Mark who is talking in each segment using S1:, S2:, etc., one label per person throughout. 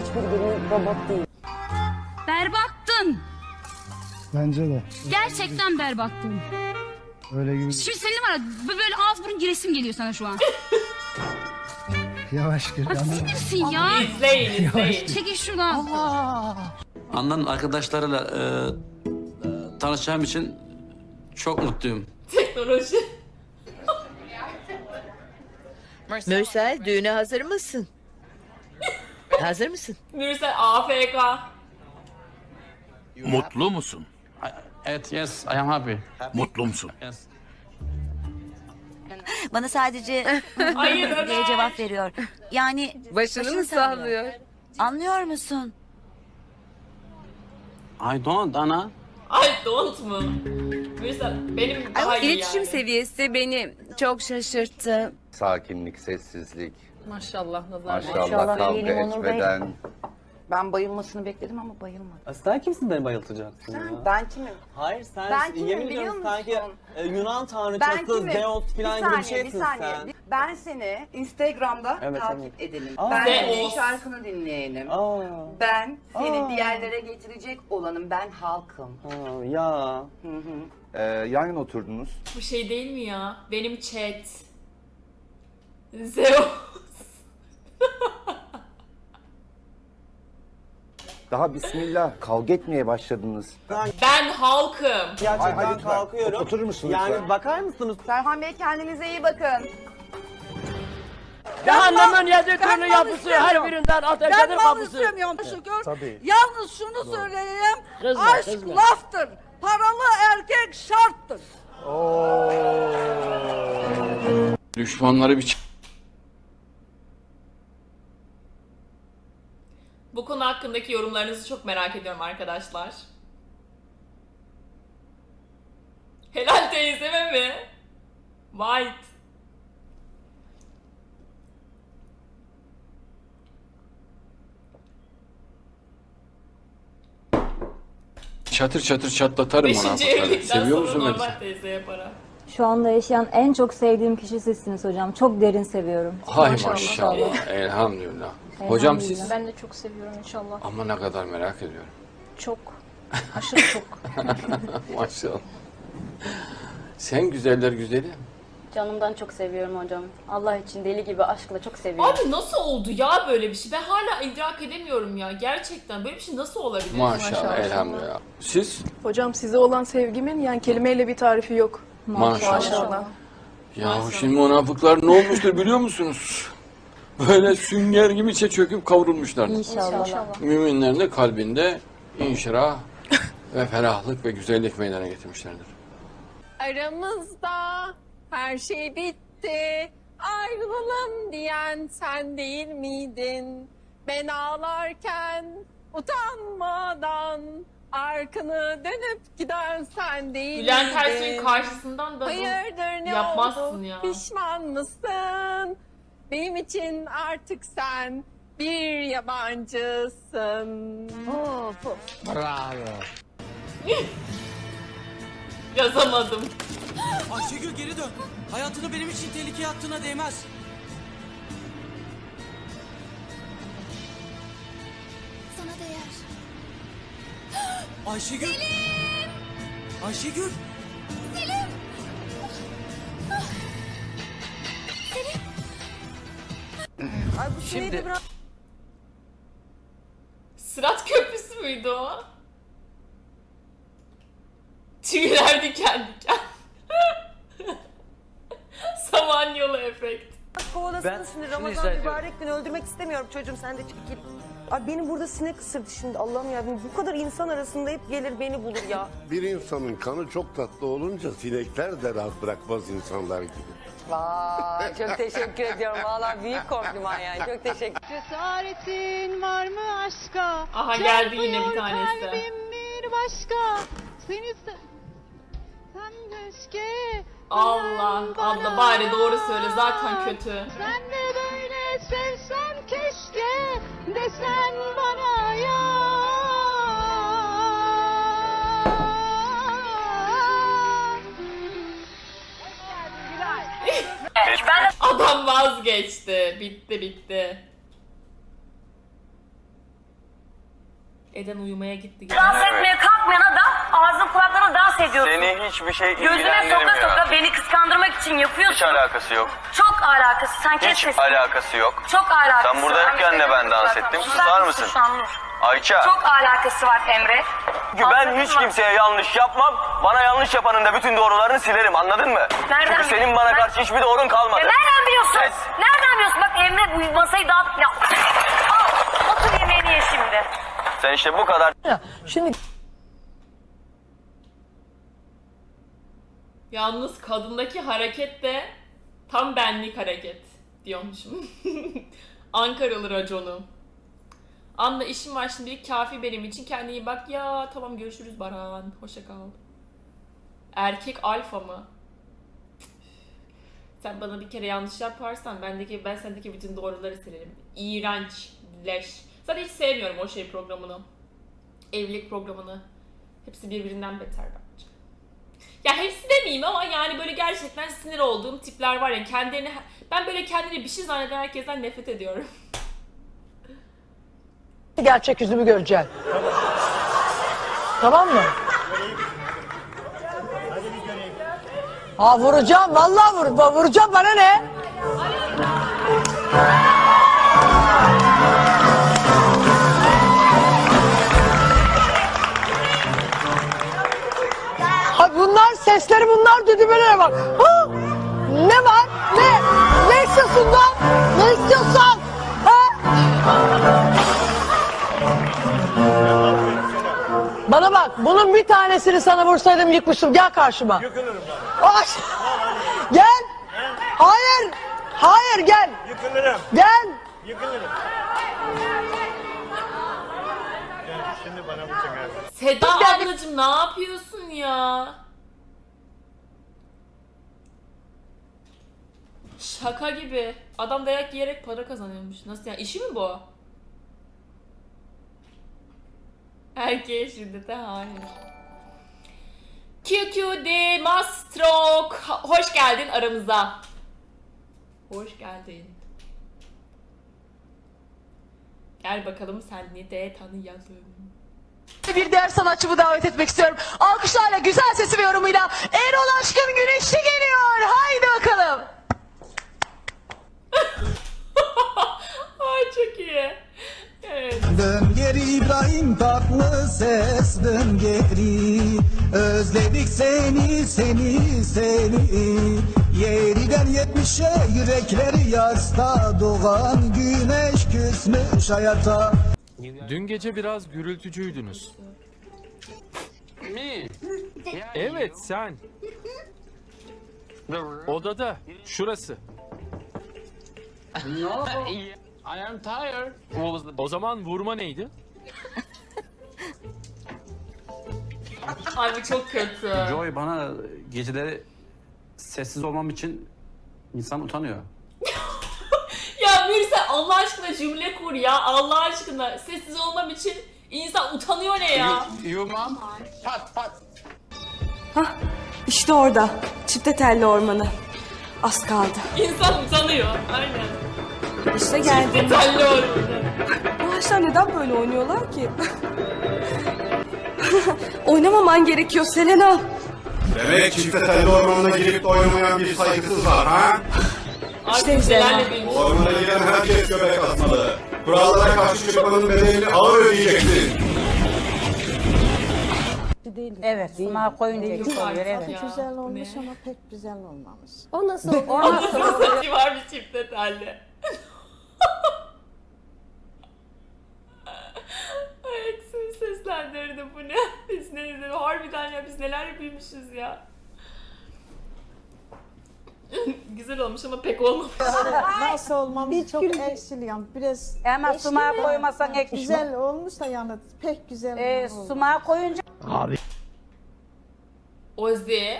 S1: Hiçbiri bir robot değil.
S2: Berbattın.
S3: Bence de.
S2: Gerçekten berbattın.
S3: Öyle gibi.
S2: Şimdi senin var ya böyle ağız burun giresim geliyor sana şu an.
S3: Yavaş gir.
S2: Bak
S3: Yanına.
S2: sinirsin ya.
S4: İzleyin izleyin.
S2: Çekil şuradan.
S5: Handan arkadaşlarıyla e, tanışacağım için çok mutluyum.
S4: Teknoloji.
S6: Mürsel düğüne hazır mısın? Hazır mısın?
S4: Mürsel AFK.
S7: Mutlu musun?
S5: Evet, yes, I am happy.
S7: Mutlu musun?
S5: Yes.
S8: Bana sadece
S4: Hayır
S8: diye cevap veriyor. Yani
S6: Başını mı sallıyor?
S8: anlıyor musun?
S5: I don't, Ana.
S4: Ay don't mu? Mürsel benim daha iyi
S6: İletişim
S4: yani.
S6: seviyesi beni çok şaşırttı.
S9: Sakinlik, sessizlik,
S4: Maşallah nazar.
S9: maşallah kavga
S1: diyelim Onur Bey.
S9: etmeden.
S1: Ben bayılmasını bekledim ama bayılmadı.
S10: Sen kimsin beni bayıltacaksın ya?
S1: Ben kimim?
S10: Hayır sen
S1: Ben kimim
S10: yemin
S1: biliyor
S10: ediyorum sanki
S1: musun?
S10: e, Yunan
S1: Ben
S10: tanrıçası
S1: kimim?
S10: Zeus falan gibi bir şeysin
S1: bir saniye.
S10: sen.
S1: Ben seni Instagram'da
S10: Evet,
S1: takip
S10: evet.
S1: edelim.
S10: Aa.
S1: Ben
S4: Zeus.
S1: senin şarkını dinleyenim.
S10: Aa,
S1: Ben seni
S10: Aa.
S1: bir yerlere getirecek olanım. Ben halkım.
S10: aa, ya.
S1: Hı hı.
S9: Ee, yan yana oturdunuz.
S4: Bu şey değil mi ya? Benim chat. Zeus.
S9: Daha bismillah kavga etmeye başladınız.
S4: Ben halkım.
S9: Ay,
S10: Gerçekten
S9: hadi lütfen.
S10: kalkıyorum.
S9: Oturur musun
S10: Yani
S9: lütfen?
S10: bakar mısınız?
S1: Serhan Bey kendinize iyi bakın.
S10: Cehennemin yedi türlü yapısı her birinden ateşedir kapısı.
S3: Tabii.
S1: Yalnız şunu söyleyeyim.
S10: Kızma, kızma.
S1: laftır. Paralı erkek şarttır.
S5: Düşmanları bir
S4: Bu konu hakkındaki yorumlarınızı çok merak ediyorum arkadaşlar. Helal teyzeme mi? White.
S5: çatır çatır çatlatarım
S4: Beşinci evlilikten
S5: Seviyor
S4: sonra
S5: musun
S4: normal teyzeye para.
S11: Şu anda yaşayan en çok sevdiğim kişi sizsiniz hocam. Çok derin seviyorum.
S5: Hay maşallah. Elhamdülillah. Hocam siz?
S11: Ben de çok seviyorum inşallah.
S5: Ama ne kadar merak ediyorum.
S11: Çok. Aşırı çok.
S5: Maşallah. Sen güzeller güzeli.
S11: Canımdan çok seviyorum hocam. Allah için deli gibi aşkla çok seviyorum.
S4: Abi nasıl oldu ya böyle bir şey? Ben hala idrak edemiyorum ya. Gerçekten böyle bir şey nasıl olabilir?
S5: Maşallah, elhamdülillah. Siz?
S12: Hocam size olan sevgimin yani kelimeyle bir tarifi yok.
S5: Maşallah.
S12: Maşallah.
S5: Ya şimdi münafıklar ne olmuştur biliyor musunuz? Böyle sünger gibi içe çöküp kavrulmuşlar.
S11: İnşallah.
S5: Müminlerin de kalbinde inşirah ve ferahlık ve güzellik meydana getirmişlerdir.
S12: Aramızda her şey bitti. Ayrılalım diyen sen değil miydin? Ben ağlarken utanmadan arkanı dönüp giden sen değil
S4: Bülent
S12: miydin?
S4: Ersoy'un karşısından da bu-
S12: Hayırdır ne
S4: yapmazsın
S12: oldu?
S4: ya.
S12: Pişman mısın? Benim için artık sen bir yabancısın. Of, of.
S4: yazamadım.
S10: Ayşegül geri dön. Hayatını benim için tehlikeye attığına değmez.
S8: Sana değer.
S10: Ayşegül. Ayşegül.
S6: Şimdi
S4: Sırat köprüsü müydü o? Tüyler diken diken. Samanyolu efekt.
S1: Kovalasın şimdi Ramazan mübarek gün öldürmek istemiyorum çocuğum sen de çekil. Ay benim burada sinek ısırdı şimdi Allah'ım ya bu kadar insan arasında hep gelir beni bulur ya.
S7: Bir insanın kanı çok tatlı olunca sinekler de rahat bırakmaz insanlar gibi.
S1: Vay çok teşekkür ediyorum valla büyük kompliman yani çok teşekkür
S12: Cesaretin var mı aşka?
S4: Aha geldi yine bir tanesi.
S12: bir başka. Seni sen keşke
S4: Allah abla bari doğru söyle zaten kötü.
S12: Sen de böyle sevsen keşke desen bana
S4: Adam vazgeçti. Bitti bitti. Eden uyumaya gitti.
S6: Dans etmeye kalkmayana da ağzın kulaklarına dans ediyorsun.
S10: Seni hiçbir şey
S6: Gözüme soka soka beni kıskandırmak için yapıyorsun.
S10: alakası yok.
S6: Çok alakası. Sen kes sesini.
S10: alakası yok.
S6: Çok alakası.
S10: Sen buradayken de ben dans ettim. Susar mısın?
S6: Şu an Nur.
S10: Ayça.
S6: Çok alakası var Emre.
S10: Ben hiç kimseye yanlış yapmam. Bana yanlış yapanın da bütün doğrularını silerim anladın mı?
S6: Nereden
S10: Çünkü senin bana karşı hiçbir doğrun kalmadı.
S6: Ya nereden biliyorsun?
S10: Kes.
S6: Nereden biliyorsun? Bak Emre bu masayı dağıtıp... Ya. Al, otur yemeğini ye şimdi.
S10: Sen işte bu kadar
S4: Yalnız kadındaki hareket de tam benlik hareket diyormuşum. Ankaralı raconum. Anla işim var şimdilik kafi benim için. Kendine iyi bak. Ya tamam görüşürüz Baran. Hoşça kal. Erkek alfa mı? Sen bana bir kere yanlış yaparsan bendeki ben sendeki bütün doğruları silerim. İğrenç, leş. Zaten hiç sevmiyorum o şey programını. Evlilik programını. Hepsi birbirinden beter bence. Ya hepsi demeyeyim ama yani böyle gerçekten sinir olduğum tipler var ya kendilerini ben böyle kendini bir şey zanneden herkesten nefret ediyorum.
S6: Gerçek yüzümü göreceksin. Tamam mı? Ha vuracağım vallahi vur, vuracağım bana ne? Ha bunlar sesleri bunlar düdümlere bak. Ha? Ne var? Ne? Ne istiyorsun lan? Ne istiyorsan? Bana bak bunun bir tanesini sana vursaydım yıkmıştım. Gel karşıma. Yıkılırım ben. Gel. Hayır. Hayır gel. Yıkılırım. Gel.
S4: Seda ablacım ne yapıyorsun ya? Şaka gibi. Adam dayak yiyerek para kazanıyormuş. Nasıl yani? İşi mi bu? Erkeğe şiddete hayır. QQD Mastrok. Hoş geldin aramıza. Hoş geldin. Gel bakalım seni de tanıyalım.
S6: Bir diğer sanatçımı davet etmek istiyorum. Alkışlarla güzel sesi ve yorumuyla Erol Aşkın Güneşli geliyor. Haydi bakalım.
S4: Ay çok iyi. Evet.
S3: Dön geri İbrahim tatlı ses dön geri Özledik seni seni seni Yeriden yetmişe yürekleri yasta Doğan güneş küsmüş hayata
S5: Dün gece biraz gürültücüydünüz. Evet sen. Odada. Şurası. O zaman vurma neydi?
S4: Ay bu çok kötü.
S10: Joy bana geceleri sessiz olmam için insan utanıyor.
S4: Ya Mürsel Allah aşkına cümle kur ya. Allah aşkına sessiz olmam için insan utanıyor ne ya?
S10: Yumam. Pat pat.
S12: İşte orada. Çifte telli ormanı. Az kaldı.
S4: İnsan utanıyor. Aynen.
S12: İşte geldim.
S4: Telli orada.
S12: Bu ağaçlar neden böyle oynuyorlar ki? Oynamaman gerekiyor Selena.
S7: Demek çifte telli ormanına girip de oynamayan bir saygısız var ha?
S4: Artık nelerle büyümüş.
S7: Ormana giren herkes göbek atmalı. Kurallara karşı çıkmanın bedelini ağır ödeyeceksin.
S6: Evet, sınav koyunca
S4: Çok oluyor evet. Güzel olmuş ama
S6: pek güzel olmamış.
S1: O nasıl?
S4: Nasıl var bir çifte telli. Ay eksiği seslendirdi bu ne? Biz ne izledik? Harbiden ya biz neler büyümüşüz ya. Güzel olmuş ama pek olmamış.
S6: Nasıl olmamış çok eksiliyorum. Biraz Ama sumağı koymasan ekşi. Güzel olmuş da yani pek güzel ee, Sumağı koyunca
S4: Ozi.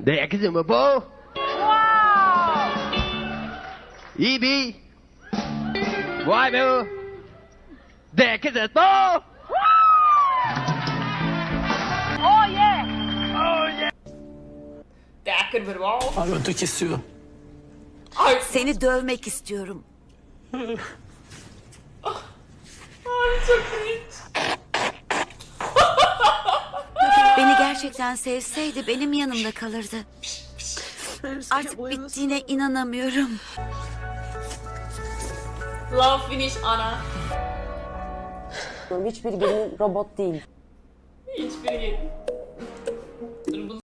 S10: Det kızım bu. İyi bir. Vay be. Det kızım bu.
S4: Däcker bir var.
S10: Görüntü kesiyor.
S4: Ay.
S8: Seni dövmek istiyorum.
S4: Ay çok cringe.
S8: Beni gerçekten sevseydi benim yanımda kalırdı. Artık bittiğine inanamıyorum.
S4: Love finish ana.
S1: Hiçbir gelin robot değil.
S4: Hiçbiri